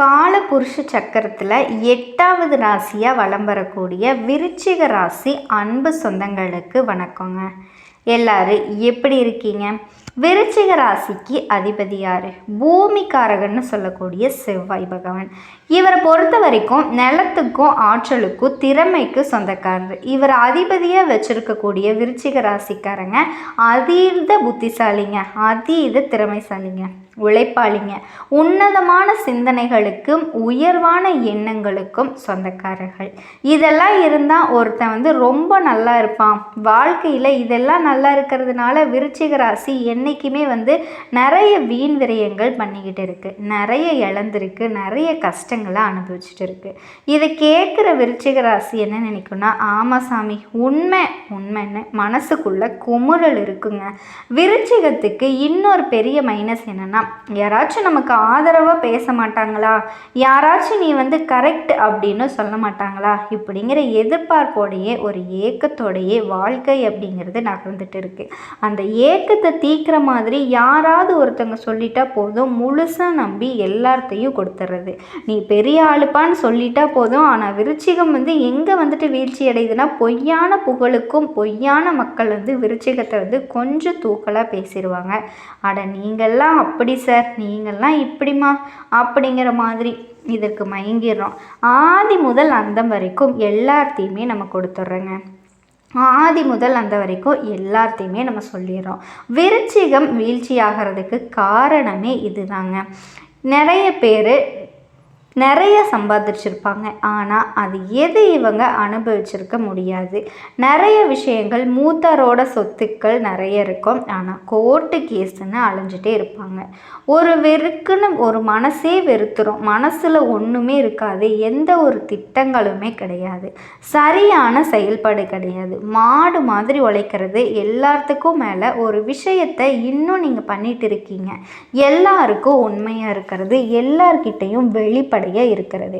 காலபுருஷ சக்கரத்தில் எட்டாவது ராசியாக வலம் வரக்கூடிய விருச்சிக ராசி அன்பு சொந்தங்களுக்கு வணக்கங்க. எல்லாரும் எப்படி இருக்கீங்க? விருச்சிக ராசிக்கு அதிபதி யார்? பூமிக்காரகன்னு சொல்லக்கூடிய செவ்வாய் பகவான். இவரை பொறுத்த வரைக்கும் நிலத்துக்கும் ஆற்றலுக்கும் திறமைக்கு சொந்தக்காரர். இவர் அதிபதியாக வச்சுருக்கக்கூடிய விருச்சிக ராசிக்காரங்க அதீத புத்திசாலிங்க அதீத திறமைசாலிங்க. உழைப்பாளிங்க. உன்னதமான சிந்தனைகளுக்கும் உயர்வான எண்ணங்களுக்கும் சொந்தக்காரர்கள். இதெல்லாம் இருந்தால் ஒருத்தன் வந்து ரொம்ப நல்லா இருப்பான். வாழ்க்கையில் இதெல்லாம் நல்லா இருக்கிறதுனால விருச்சிக ராசி என்றைக்குமே வந்து நிறைய வீண் விரயங்கள் பண்ணிக்கிட்டு இருக்குது நிறைய இழந்திருக்கு. நிறைய கஷ்டங்களை அனுபவிச்சுட்டு இருக்குது இதை கேட்குற விருச்சிக ராசி என்ன நினைக்கும்னா ஆமாம் சாமி உண்மை உண்மைன்னு மனசுக்குள்ளே குமுறல் இருக்குங்க. விருச்சிகத்துக்கு இன்னொரு பெரிய மைனஸ் என்னன்னா யாராச்சும் நமக்கு ஆதரவாக பேச மாட்டாங்களா? யாராச்சும் நீ வந்து கரெக்ட் அப்படின்னு சொல்ல மாட்டாங்களா? இப்படிங்கிற எதிர்பார்ப்போடையே ஒரு ஏக்கத்தோடையே வாழ்க்கை அப்படிங்கிறது நகர்ந்துட்டு இருக்கு. அந்த ஏக்கத்தை தீக்கிற மாதிரி யாராவது ஒருத்தவங்க சொல்லிட்டா போதும் முழுசாக நம்பி எல்லாத்தையும் கொடுத்துட்றது நீ பெரிய ஆளுப்பான்னு சொல்லிட்டா போதும் ஆனால் விருச்சிகம் வந்து எங்கே வந்துட்டு வீழ்ச்சி அடையுதுன்னா பொய்யான புகழுக்கும் பொய்யான மக்கள் வந்து விருச்சிகத்தை வந்து கொஞ்சம் தூக்கலாக பேசிடுவாங்க அட நீங்கள்லாம் அப்படி சார் நீங்கள்லாம் இப்படிமா அப்படிங்கிற மாதிரி இதற்கு மயங்கிடுறோம். ஆதி முதல் அந்தம் வரைக்கும் எல்லாத்தையுமே நம்ம கொடுத்துட்றோங்க. ஆதி முதல் அந்த வரைக்கும் எல்லாத்தையுமே நம்ம சொல்லிடுறோம். விருச்சிகம் வீழ்ச்சி ஆகிறதுக்கு காரணமே இதுதாங்க. நிறைய பேர் நிறைய சம்பாதிச்சிருப்பாங்க. ஆனால் அது எது இவங்க அனுபவிச்சிருக்க முடியாது. நிறைய விஷயங்கள் மூத்தாரோட சொத்துக்கள் நிறைய இருக்கும். ஆனால் கோர்ட்டு கேஸுன்னு அலைஞ்சிட்டே இருப்பாங்க. ஒரு வெறுக்குன்னு ஒரு மனசே வெறுத்துரும். மனசில் ஒன்றுமே இருக்காது. எந்த ஒரு திட்டங்களுமே கிடையாது. சரியான செயல்பாடு கிடையாது. மாடு மாதிரி உழைக்கிறது எல்லாத்துக்கும் மேலே ஒரு விஷயத்தை இன்னும் நீங்கள் பண்ணிட்டு இருக்கீங்க. எல்லாருக்கும் உண்மையாக இருக்கிறது. எல்லார்கிட்டையும் நிறைய இருக்கிறது.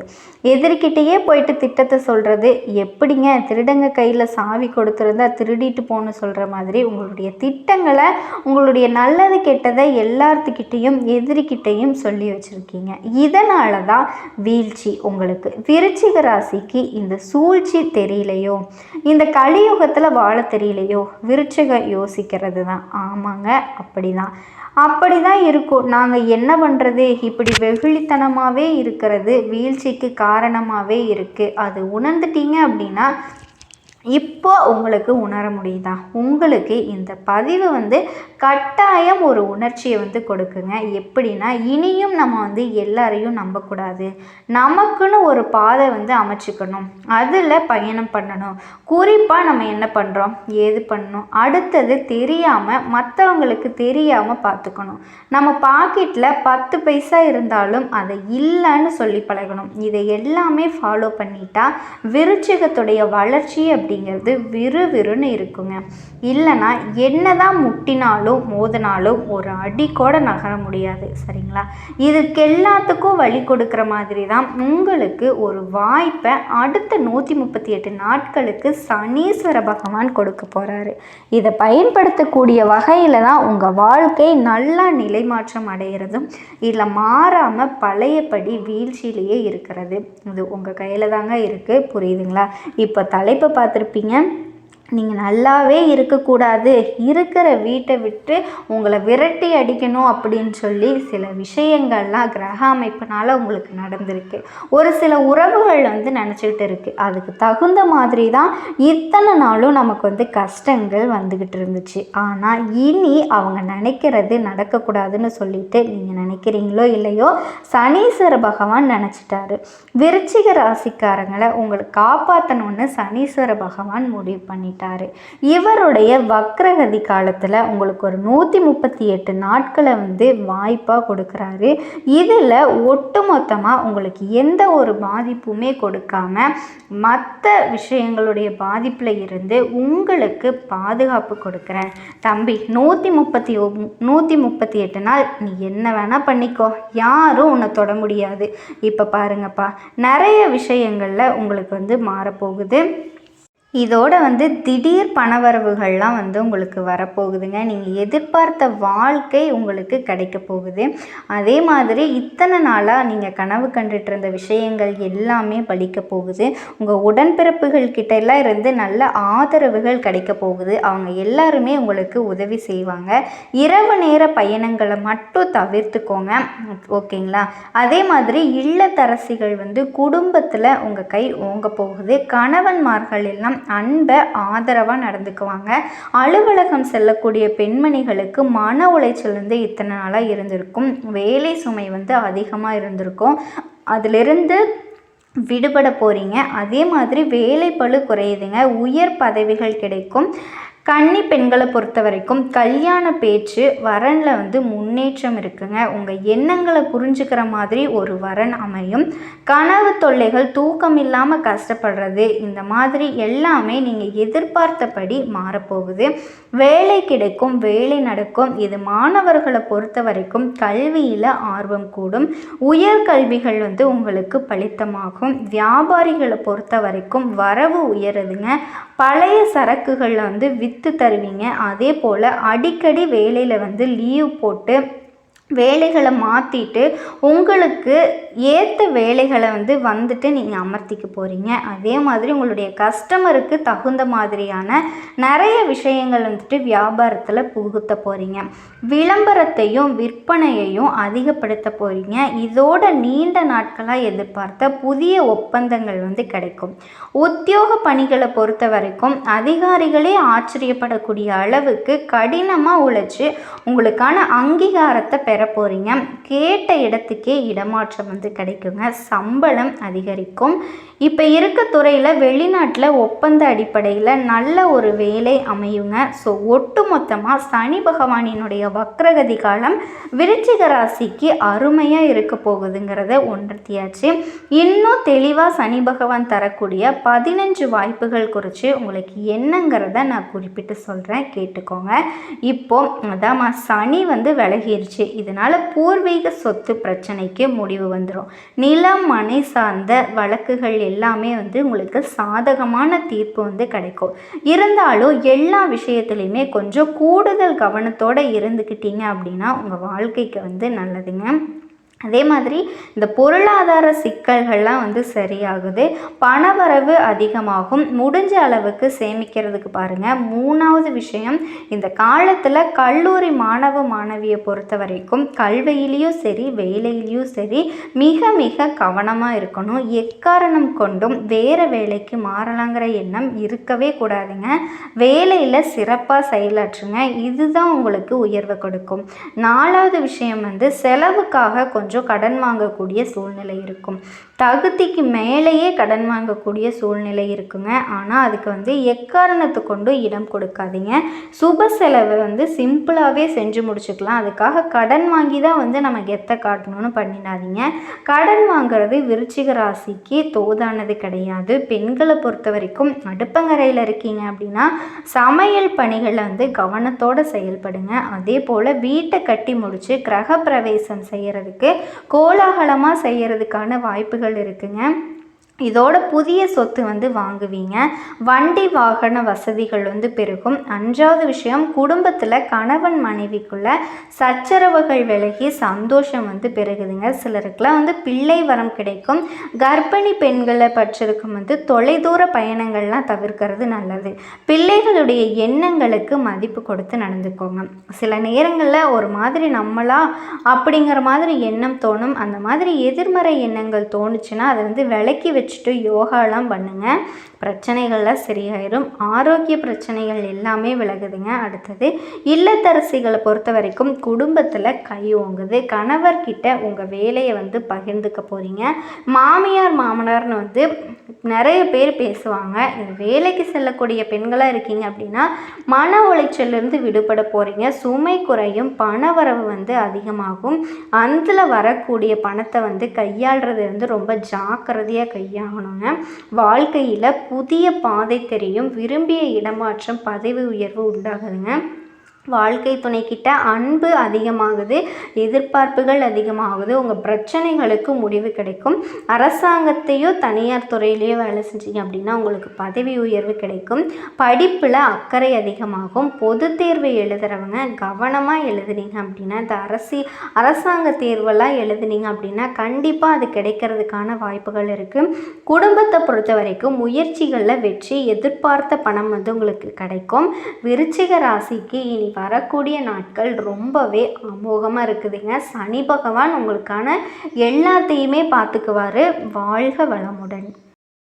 எதிர்கிட்டேயே போயிட்டு திட்டத்தை சொல்கிறது எப்படிங்க? திருடங்க கையில் சாவி கொடுத்துருந்தா திருடிட்டு போன்னு சொல்கிற மாதிரி உங்களுடைய திட்டங்களை உங்களுடைய நல்லது கெட்டதை எல்லாத்துக்கிட்டேயும் எதிரிக்கிட்டையும் சொல்லி வச்சுருக்கீங்க. இதனால தான் வீழ்ச்சி உங்களுக்கு. விருச்சிக ராசிக்கு இந்த சூழ்ச்சி தெரியலையோ? இந்த கலியுகத்தில் வாழ தெரியலையோ? விருச்சிக யோசிக்கிறது தான் ஆமாங்க அப்படி தான் அப்படி தான் இருக்கும். நாங்கள் என்ன பண்ணுறது இப்படி வெகுளித்தனமாகவே இருக்கிறது. வீழ்ச்சிக்கு காரணமாகவே இருக்குது அது உணர்ந்துட்டீங்க அப்படின்னா இப்போ உங்களுக்கு உணர முடியுதா? உங்களுக்கு இந்த பதிவு வந்து கட்டாயம் ஒரு உணர்ச்சியை வந்து கொடுக்குங்க. எப்படின்னா இனியும் நம்ம வந்து எல்லாரையும் நம்பக்கூடாது. நமக்குன்னு ஒரு பாதை வந்து அமைச்சுக்கணும். அதில் பயணம் பண்ணணும். குறிப்பாக நம்ம என்ன பண்ணுறோம் ஏது பண்ணணும்? அடுத்தது தெரியாமல் மற்றவங்களுக்கு தெரியாமல் பார்த்துக்கணும் நம்ம பாக்கெட்டில் பத்து பைசா இருந்தாலும் அதை இல்லைன்னு சொல்லி பழகணும். இதை எல்லாமே ஃபாலோ பண்ணிட்டா விருச்சிகத்துடைய வளர்ச்சி அப்படிங்கிறது விறுவிறுன்னு இருக்குங்க. இல்லைன்னா என்னதான் முட்டினாலும் மோதினாலும் ஒரு அடி கூட நகர முடியாது சரிங்களா? இதுக்கு எல்லாத்துக்கும் வழி கொடுக்குற மாதிரி தான் உங்களுக்கு ஒரு வாய்ப்பை அடுத்த நூற்றி முப்பத்தி எட்டு நாட்களுக்கு சனீஸ்வர பகவான் கொடுக்க போகிறாரு இதை பயன்படுத்தக்கூடிய வகையில் தான் உங்கள் வாழ்க்கை நல்லா நிலைமாற்றம் அடைகிறதும் இதில் மாறாமல் பழையபடி வீழ்ச்சியிலேயே இருக்கிறது. இது உங்கள் கையில் தாங்க இருக்குது புரியுதுங்களா? இப்போ தலைப்பை பார்த்து பார்த்துருப்பீங்க நீங்கள் நல்லாவே இருக்கக்கூடாது. இருக்கிற வீட்டை விட்டு உங்களை விரட்டி அடிக்கணும் அப்படின்னு சொல்லி சில விஷயங்கள்லாம் கிரக அமைப்பினால் உங்களுக்கு நடந்திருக்கு. ஒரு சில உறவுகள் வந்து நினச்சிக்கிட்டு இருக்குது அதுக்கு தகுந்த மாதிரி தான் இத்தனை நாளும் நமக்கு வந்து கஷ்டங்கள் வந்துக்கிட்டு இருந்துச்சு. ஆனால் இனி அவங்க நினைக்கிறது நடக்கக்கூடாதுன்னு சொல்லிட்டு நீங்கள் நினைக்கிறீங்களோ இல்லையோ சனீஸ்வர பகவான் நினச்சிட்டாரு. விருச்சிக ராசிக்காரங்களை உங்களை காப்பாற்றணும்னு சனீஸ்வர பகவான் முடிவு பண்ணிட்டாரு. இவருடைய வக்ரகதி காலத்தில் உங்களுக்கு ஒரு நூற்றி முப்பத்தி எட்டு நாட்களை வந்து வாய்ப்பாக கொடுக்குறாரு. இதில் ஒட்டுமொத்தமாக உங்களுக்கு எந்த ஒரு பாதிப்புமே கொடுக்காம மற்ற விஷயங்களுடைய பாதிப்பில் இருந்து உங்களுக்கு பாதுகாப்பு கொடுக்குறேன். தம்பி நூற்றி முப்பத்தி நூற்றி முப்பத்தி எட்டு நாள் நீ என்ன வேணால் பண்ணிக்கோ. யாரும் உன்னை தொட முடியாது. இப்போ பாருங்கப்பா நிறைய விஷயங்களில் உங்களுக்கு வந்து மாறப்போகுது. இதோட வந்து திடீர் பணவரவுகள்லாம் வந்து உங்களுக்கு வரப்போகுதுங்க. நீங்கள் எதிர்பார்த்த வாழ்க்கை உங்களுக்கு கிடைக்க போகுது. அதே மாதிரி இத்தனை நாளாக நீங்கள் கனவு கண்டுட்டு இருந்த விஷயங்கள் எல்லாமே பலிக்க போகுது. உங்கள் உடன்பிறப்புகள் கிட்டெல்லாம் இருந்து நல்ல ஆதரவுகள் கிடைக்க போகுது. அவங்க எல்லாருமே உங்களுக்கு உதவி செய்வாங்க. இரவு நேர பயணங்களை மட்டும் தவிர்த்துக்கோங்க. ஓகேங்களா? அதே மாதிரி இல்லத்தரசிகள் வந்து குடும்பத்தில் உங்கள் கை ஓங்க போகுது. கணவன்மார்கள் எல்லாம் அன்பை ஆதரவாக நடந்துக்குவாங்க. அலுவலகம் செல்லக்கூடிய பெண்மணிகளுக்கு மன உளைச்சல் வந்து இத்தனை நாளாக இருந்திருக்கும். வேலை சுமை வந்து அதிகமாக இருந்திருக்கும். அதிலிருந்து விடுபட போகிறீங்க அதே மாதிரி வேலை பழு குறையுதுங்க. உயர் பதவிகள் கிடைக்கும். கன்னி பெண்களை பொறுத்த வரைக்கும் கல்யாண பேச்சு வரனில் வந்து முன்னேற்றம் இருக்குங்க. உங்கள் எண்ணங்களை புரிஞ்சுக்கிற மாதிரி ஒரு வரன் அமையும். கனவு தொல்லைகள் தூக்கம் இல்லாமல் கஷ்டப்படுறது இந்த மாதிரி எல்லாமே நீங்கள் எதிர்பார்த்தபடி மாறப்போகுது. வேலை கிடைக்கும் வேலை நடக்கும். இது மாணவர்களை பொறுத்த வரைக்கும் கல்வியில் ஆர்வம் கூடும். உயர்கல்விகள் வந்து உங்களுக்கு பலித்தமாகும். வியாபாரிகளை பொறுத்த வரைக்கும் வரவு உயருதுங்க. பழைய சரக்குகளில் வந்து விற்று தருவீங்க. அதே போல் அடிக்கடி வேலையில் வந்து லீவ் போட்டு வேலைகளை மாற்றிட்டு உங்களுக்கு ஏற்ற வேலைகளை வந்து வந்துட்டு நீங்கள் அமர்த்திக்க போகிறீங்க அதே மாதிரி உங்களுடைய கஸ்டமருக்கு தகுந்த மாதிரியான நிறைய விஷயங்கள் வந்துட்டு வியாபாரத்தில் புகுத்த போகிறீங்க விளம்பரத்தையும் விற்பனையையும் அதிகப்படுத்த போகிறீங்க இதோட நீண்ட நாட்களாக எதிர்பார்த்த புதிய ஒப்பந்தங்கள் வந்து கிடைக்கும். உத்தியோக பணிகளை பொறுத்த வரைக்கும் அதிகாரிகளே ஆச்சரியப்படக்கூடிய அளவுக்கு கடினமாக உழைச்சி உங்களுக்கான அங்கீகாரத்தை பெற பெற போகிறீங்க கேட்ட இடத்துக்கே இடமாற்றம் வந்து கிடைக்குங்க. சம்பளம் அதிகரிக்கும். இப்போ இருக்க துறையில் வெளிநாட்டில் ஒப்பந்த அடிப்படையில் நல்ல ஒரு வேலை அமையுங்க. ஸோ ஒட்டு மொத்தமாக சனி பகவானினுடைய வக்ரகதி காலம் விருச்சிக ராசிக்கு அருமையாக இருக்க போகுதுங்கிறத உணர்த்தியாச்சு இன்னும் தெளிவாக சனி பகவான் தரக்கூடிய பதினஞ்சு வாய்ப்புகள் குறித்து உங்களுக்கு என்னங்கிறத நான் குறிப்பிட்டு சொல்கிறேன் கேட்டுக்கோங்க. இப்போ அதான் சனி வந்து விலகிருச்சு. இதனால் பூர்வீக சொத்து பிரச்சனைக்கு முடிவு வந்துடும் நிலம் மனை சார்ந்த வழக்குகள் எல்லாமே வந்து உங்களுக்கு சாதகமான தீர்ப்பு வந்து கிடைக்கும். இருந்தாலும் எல்லா விஷயத்துலையுமே கொஞ்சம் கூடுதல் கவனத்தோடு இருந்துக்கிட்டீங்க அப்படின்னா உங்கள் வாழ்க்கைக்கு வந்து நல்லதுங்க. அதே மாதிரி இந்த பொருளாதார சிக்கல்கள்லாம் வந்து சரியாகுது. பணவரவு அதிகமாகும். முடிஞ்ச அளவுக்கு சேமிக்கிறதுக்கு பாருங்கள் மூணாவது விஷயம் இந்த காலத்தில் கல்லூரி மாணவ மாணவியை பொறுத்த வரைக்கும் கல்வியிலையும் சரி வேலையிலையும் சரி மிக மிக கவனமாக இருக்கணும். எக்காரணம் கொண்டும் வேறு வேலைக்கு மாறலாங்கிற எண்ணம் இருக்கவே கூடாதுங்க. வேலையில் சிறப்பாக செயலாற்றுங்க. இதுதான் உங்களுக்கு உயர்வை கொடுக்கும். நாலாவது விஷயம் வந்து செலவுக்காக கொஞ்சம் கொஞ்சம் கடன் வாங்கக்கூடிய சூழ்நிலை இருக்கும். தகுதிக்கு மேலேயே கடன் வாங்கக்கூடிய சூழ்நிலை இருக்குங்க. ஆனால் அதுக்கு வந்து எக்காரணத்தை கொண்டு இடம் கொடுக்காதீங்க. சுப செலவை வந்து சிம்பிளாகவே செஞ்சு முடிச்சுக்கலாம். அதுக்காக கடன் வாங்கி தான் வந்து நம்ம கெத்த காட்டணும்னு பண்ணிடாதீங்க. கடன் வாங்குறது விருச்சிக ராசிக்கு தோதானது கிடையாது. பெண்களை பொறுத்த வரைக்கும் அடுப்பங்கரையில் இருக்கீங்க அப்படின்னா சமையல் பணிகளில் வந்து கவனத்தோடு செயல்படுங்க. அதே போல் வீட்டை கட்டி முடித்து கிரக பிரவேசம் செய்கிறதுக்கு கோலாகலமாக செய்கிறதுக்கான வாய்ப்புகள் இருக்குங்க. இதோட புதிய சொத்து வந்து வாங்குவீங்க. வண்டி வாகன வசதிகள் வந்து பெருகும். அஞ்சாவது விஷயம் குடும்பத்தில் கணவன் மனைவிக்குள்ள சச்சரவுகள் விலகி சந்தோஷம் வந்து பெருகுதுங்க. சிலருக்குலாம் வந்து பிள்ளை வரம் கிடைக்கும். கர்ப்பிணி பெண்களை பற்றிருக்கும் வந்து தொலைதூர பயணங்கள்லாம் தவிர்க்கிறது நல்லது. பிள்ளைகளுடைய எண்ணங்களுக்கு மதிப்பு கொடுத்து நடந்துக்கோங்க. சில நேரங்களில் ஒரு மாதிரி நம்மளா அப்படிங்கிற மாதிரி எண்ணம் தோணும். அந்த மாதிரி எதிர்மறை எண்ணங்கள் தோணுச்சுன்னா அதை வந்து விலக்கி வச்சு வச்சுட்டு யோகாலாம் பண்ணுங்கள் பிரச்சனைகள்லாம் சரியாயிடும் ஆரோக்கிய பிரச்சனைகள் எல்லாமே விலகுதுங்க. அடுத்தது இல்லத்தரசிகளை பொறுத்த வரைக்கும் குடும்பத்தில் கை ஓங்குது. கணவர்கிட்ட உங்கள் வேலையை வந்து பகிர்ந்துக்க போகிறீங்க மாமியார் மாமனார்னு வந்து நிறைய பேர் பேசுவாங்க. வேலைக்கு செல்லக்கூடிய பெண்களாக இருக்கீங்க அப்படின்னா மன உளைச்சல்லேருந்து விடுபட போகிறீங்க சுமை குறையும். பண வரவு வந்து அதிகமாகும். அதில் வரக்கூடிய பணத்தை வந்து கையாளுறது வந்து ரொம்ப ஜாக்கிரதையாக ஆகணுங்க. வாழ்க்கையில் புதிய பாதை தெரியும். விரும்பிய இடமாற்றம் பதவி உயர்வு உண்டாகுதுங்க. வாழ்க்கை துணைக்கிட்ட அன்பு அதிகமாகுது எதிர்பார்ப்புகள் அதிகமாகுது உங்கள் பிரச்சனைகளுக்கு முடிவு கிடைக்கும். அரசாங்கத்தையோ தனியார் துறையிலையோ வேலை செஞ்சீங்க அப்படின்னா உங்களுக்கு பதவி உயர்வு கிடைக்கும். படிப்பில் அக்கறை அதிகமாகும். பொது தேர்வு எழுதுகிறவங்க கவனமாக எழுதுனீங்க அப்படின்னா இந்த அரசி அரசாங்க தேர்வெல்லாம் எழுதுனீங்க அப்படின்னா கண்டிப்பாக அது கிடைக்கிறதுக்கான வாய்ப்புகள் இருக்குது குடும்பத்தை பொறுத்த வரைக்கும் முயற்சிகளில் வெற்றி எதிர்பார்த்த பணம் வந்து உங்களுக்கு கிடைக்கும். விருச்சிக ராசிக்கு இனி வரக்கூடிய நாட்கள் ரொம்பவே அமோகமாக இருக்குதுங்க. சனி பகவான் உங்களுக்கான எல்லாத்தையுமே பார்த்துக்குவாரு. வாழ்க வளமுடன்.